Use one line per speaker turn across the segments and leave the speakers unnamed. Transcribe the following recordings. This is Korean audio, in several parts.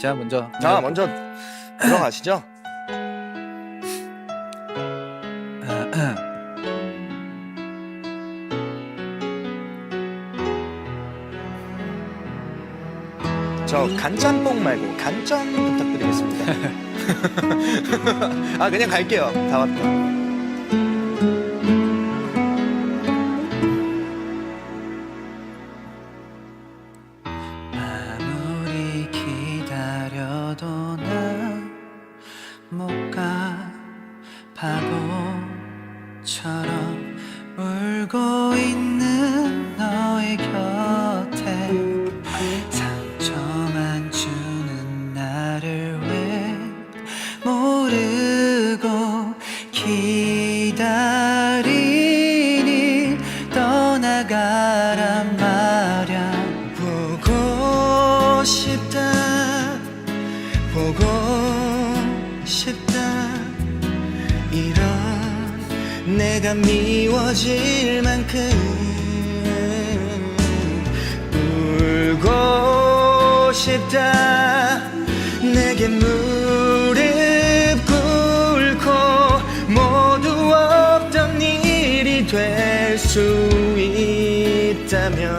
제가 먼저
자 먼저 들어가시죠. 저 간짬뽕 말고 간전 부탁드리겠습니다. 아 그냥 갈게요. 다 왔다.
바보처럼 울고 있는 너의 곁에 상처만 주는 나를 왜 모르고 기다리니? 떠나가란 말야.
보고 싶다. 보고 내가 미워질 만큼 울고 싶다. 내게 무릎 꿇고 모두 없던 일이 될 수 있다면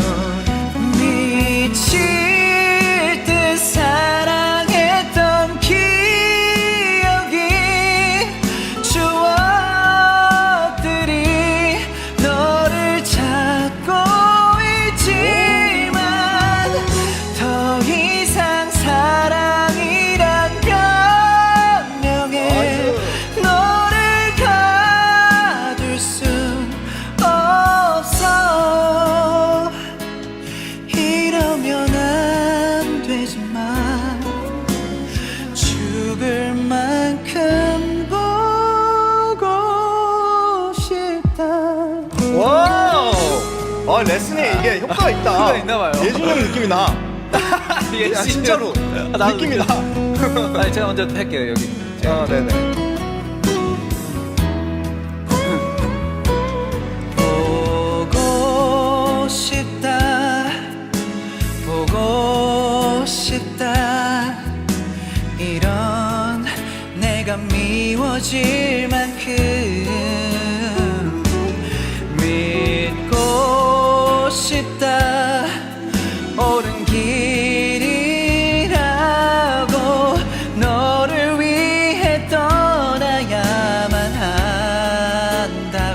죽을 만큼 보고 싶다
와우! 아 레슨에 이게 효과가 있다.
효과가 있나 봐요.
예준이 형 느낌이 나.
이게
진짜로
아, 나도
느낌이 나.
아니 제가 먼저 할게요 여기
아 네네.
싶다. 이런 내가 미워질 만큼 믿고 싶다. 옳은 길이라고 너를 위해 떠나야만 한다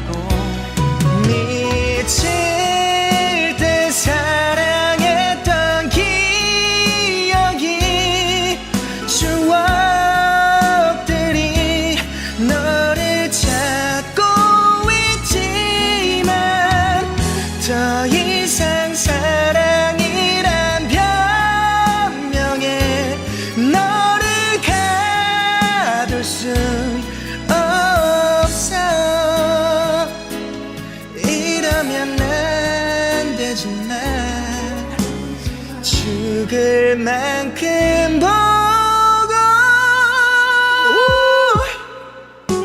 죽을 만큼 보고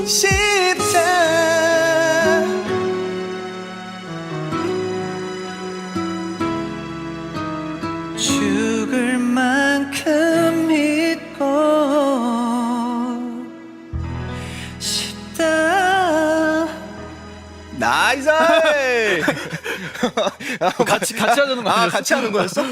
싶다
죽을 만큼 믿고 싶다
나이스
같이 같이 하자는 거
아
아니었어?
같이 하는 거였어?